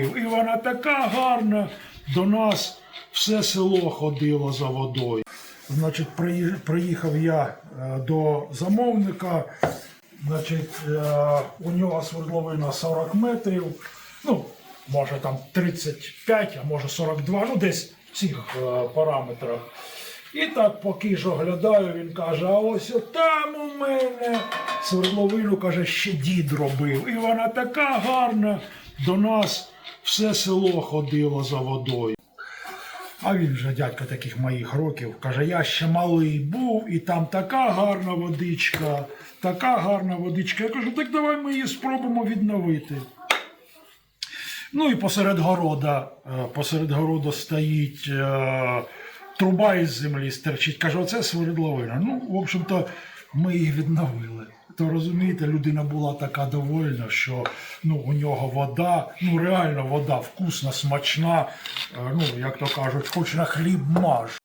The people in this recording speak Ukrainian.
робив. І вона така гарна. До нас все село ходило за водою. Значить, приїхав я е, до замовника. Значить, е, у нього свердловина 40 метрів, ну, може там 35, а може 42, ну десь в цих е, параметрах. І так, поки ж оглядаю, він каже: а ось там у мене свердловину, каже, ще дід робив. І вона така гарна. До нас все село ходило за водою. А він же дядько таких моїх років каже: я ще малий був, і там така гарна водичка, така гарна водичка. Я кажу, так давай ми її спробуємо відновити. Ну і посеред города, е, посеред города стоїть е, труба із землі стерчить. Каже, оце свердловина. Ну, в общем-то, ми її відновили. То розумієте, людина була така довольна, що ну, у нього вода, ну реально вода вкусна, смачна, е, ну, як то кажуть, хоч на хліб маж.